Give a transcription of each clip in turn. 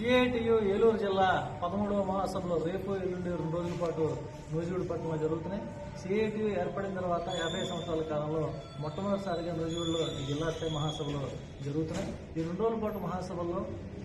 CITU Eluru జిల్లా పదమూడవ మహాసభలో రేపు ఎల్లుండి రెండు రోజుల పాటు నూజివీడుపట్నంలో జరుగుతున్నాయి. సిఐటియు ఏర్పడిన తర్వాత యాభై సంవత్సరాల కాలంలో మొట్టమొదటిసారిగా నూజివీడులో ఈ జిల్లా స్థాయి మహాసభలు జరుగుతున్నాయి. ఈ రెండు రోజుల పాటు మహాసభల్లో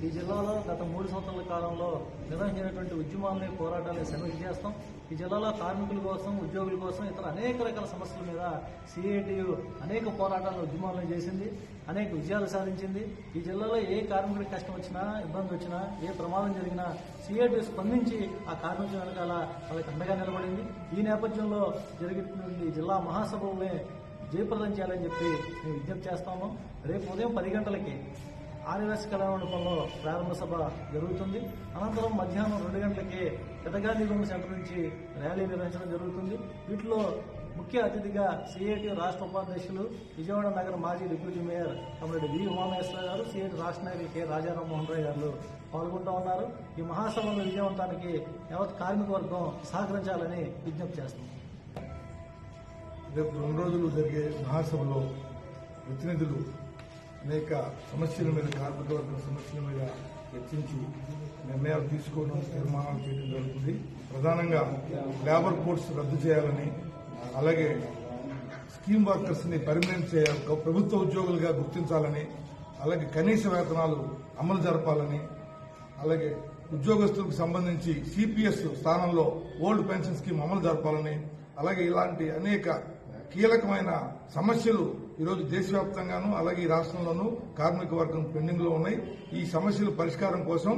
ఈ జిల్లాలో గత మూడు సంవత్సరాల కాలంలో నిర్వహించినటువంటి ఉద్యమాలని పోరాటాలని సమీక్ష చేస్తాం. ఈ జిల్లాలో కార్మికుల కోసం ఉద్యోగుల కోసం ఇతర అనేక రకాల సమస్యల మీద సిఐటియు అనేక పోరాటాలను ఉద్యమాలను చేసింది అనేక విజయాలు సాధించింది. ఈ జిల్లాలో ఏ కార్మికుడికి కష్టం వచ్చినా ఇబ్బంది వచ్చినా ఏ ప్రమాదం జరిగినా సిఐటి స్పందించి ఆ కార్మికుల వెనకాల వాళ్ళకి అండగా నిలబడింది. ఈ నేపథ్యంలో జరిగినటువంటి జిల్లా మహాసభల్ని జయప్రదం చేయాలని చెప్పి మేము విజ్ఞప్తి చేస్తాము రేపు ఉదయం పది గంటలకి ఆదివాసీ కళామండపంలో ప్రారంభ సభ జరుగుతుంది. అనంతరం మధ్యాహ్నం రెండు గంటలకి పెదగాంధీ బొమ్మ సెంటర్ నుంచి ర్యాలీ నిర్వహించడం జరుగుతుంది. వీటిలో ముఖ్య అతిథిగా సిఐటి రాష్ట్ర ఉపాధ్యక్షులు విజయవాడ నగర మాజీ deputy mayor Kamareddy V Umamaheswara గారు సిఐటి రాష్ట్ర నాయకులు కె రాజారాం మోహన్ రాయ్ గారు పాల్గొంటూ ఉన్నారు. ఈ మహాసభల విజయవంతానికి యావత్ కార్మిక వర్గం సహకరించాలని విజ్ఞప్తి చేస్తున్నాం రేపు రెండు రోజులు జరిగే మహాసభలో ప్రతినిధులు అనేక సమస్యల మీద కార్మిక వర్గం సమస్యల మీద చర్చించి నిర్ణయాలు తీసుకోవడం తీర్మానాలు చేయడం జరుగుతుంది. ప్రధానంగా లేబర్ కోడ్స్ రద్దు చేయాలని అలాగే స్కీమ్ వర్కర్స్ని పర్మనెంట్ చేయాలి ప్రభుత్వ ఉద్యోగులుగా గుర్తించాలని అలాగే కనీస వేతనాలు అమలు జరపాలని అలాగే ఉద్యోగస్తులకు సంబంధించి సిపిఎస్ స్థానంలో ఓల్డ్ పెన్షన్ స్కీమ్ అమలు జరపాలని అలాగే ఇలాంటి అనేక కీలకమైన సమస్యలు ఈరోజు దేశవ్యాప్తంగాను అలాగే ఈ రాష్ట్రంలోనూ కార్మిక వర్గం పెండింగ్లో ఉన్నాయి. ఈ సమస్యల పరిష్కారం కోసం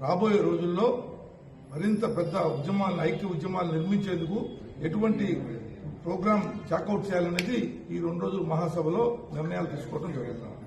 రాబోయే రోజుల్లో మరింత పెద్ద ఉద్యమాలను ఐక్య ఉద్యమాలు నిర్మించేందుకు ఎటువంటి ప్రోగ్రాం చాకౌట్ చేయాలనేది ఈ రెండు రోజులు మహాసభలో నిర్ణయాలు తీసుకోవడం జరుగుతుంది